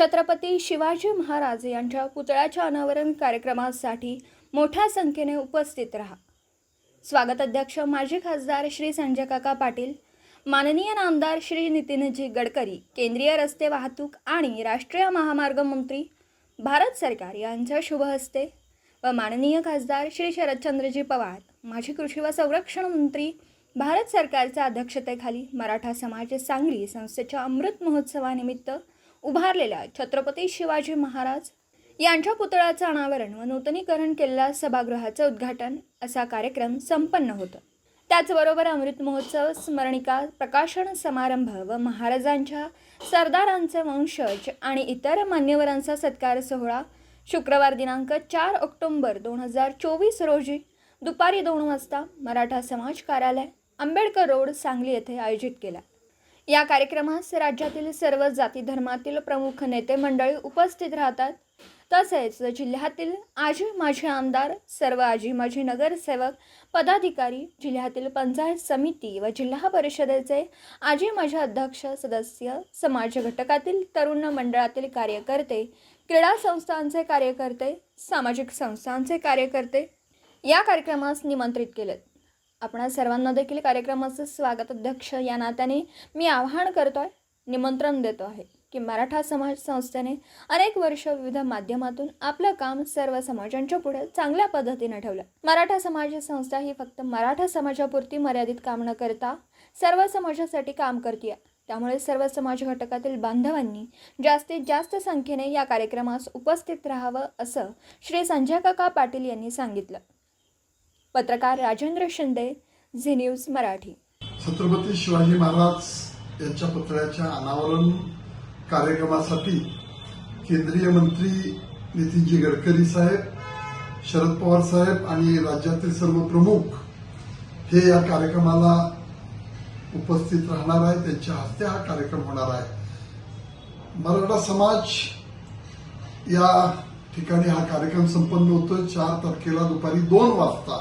छत्रपती शिवाजी महाराज यांच्या पुतळ्याच्या अनावरण कार्यक्रमासाठी मोठ्या संख्येने उपस्थित राहा. स्वागत अध्यक्ष माजी खासदार श्री संजय काका पाटील माननीय नामदार श्री नितीनजी गडकरी केंद्रीय रस्ते वाहतूक आणि राष्ट्रीय महामार्ग मंत्री भारत सरकार यांच्या शुभ हस्ते व माननीय खासदार श्री शरदचंद्रजी पवार माजी कृषी व संरक्षण मंत्री भारत सरकारच्या अध्यक्षतेखाली मराठा समाज सांगली संस्थेच्या अमृत महोत्सवानिमित्त उभारलेल्या छत्रपती शिवाजी महाराज यांच्या पुतळ्याचं अनावरण व नूतनीकरण केलेल्या सभागृहाचं उद्घाटन असा कार्यक्रम संपन्न होतं. त्याचबरोबर अमृत महोत्सव स्मरणिका प्रकाशन समारंभ व महाराजांच्या सरदारांचे वंशज आणि इतर मान्यवरांचा सत्कार सोहळा शुक्रवार दिनांक चार ऑक्टोंबर दोन हजार चोवीस रोजी दुपारी दोन वाजता मराठा समाज कार्यालय आंबेडकर रोड सांगली येथे आयोजित केला. या कार्यक्रमास राज्यातील सर्व जाती धर्मातील प्रमुख नेते मंडळी उपस्थित राहतात. तसेच जिल्ह्यातील आजी माजी आमदार सर्व आजी माजी नगरसेवक पदाधिकारी जिल्ह्यातील पंचायत समिती व जिल्हा परिषदेचे आजी माजी अध्यक्ष सदस्य समाज घटकातील तरुण मंडळातील कार्यकर्ते क्रीडा संस्थांचे कार्यकर्ते सामाजिक संस्थांचे कार्यकर्ते या कार्यक्रमास निमंत्रित केलेत. आपणा सर्वांना देखील कार्यक्रमाचं स्वागत अध्यक्ष या नात्याने मी आवाहन करतो आहे निमंत्रण देतो आहे की मराठा समाज संस्थेने अनेक वर्ष विविध माध्यमातून आपलं काम सर्व समाजांच्या पुढे चांगल्या पद्धतीने ठेवलं. मराठा समाज संस्था ही फक्त मराठा समाजापुरती मर्यादित काम न करता सर्व समाजासाठी काम करते त्यामुळे सर्व समाज घटकातील बांधवांनी जास्तीत जास्त संख्येने या कार्यक्रमास उपस्थित राहावं असं श्री संजय काका पाटील यांनी सांगितलं. पत्रकार राजेंद्र शिंदे झी न्यूज मराठी. छत्रपती शिवाजी महाराज यांच्या पुतळ्याच्या अनावरण कार्यक्रमासाठी केंद्रीय मंत्री नितीनजी गडकरी साहेब शरद पवार साहेब आणि राज्यातील सर्व प्रमुख हे या कार्यक्रमाला उपस्थित राहणार आहे त्यांच्या हस्ते हा कार्यक्रम होणार आहे. मराठा समाज या ठिकाणी हा कार्यक्रम संपन्न होतो चार तारखेला दुपारी दोन वाजता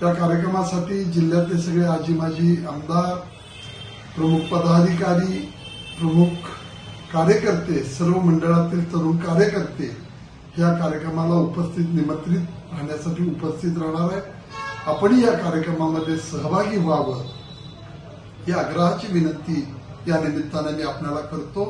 त्या कार्यक्रमासाठी जिल्ह्यातले सगळे आजी माजी आमदार प्रमुख पदाधिकारी प्रमुख कार्यकर्ते सर्व मंडळातील तरुण कार्यकर्ते या कार्यक्रमाला उपस्थित निमंत्रित राहण्यासाठी उपस्थित राहणार आहे आपणही या कार्यक्रमामध्ये सहभागी व्हावं ही आग्रहाची विनंती या निमित्ताने मी आपल्याला करतो.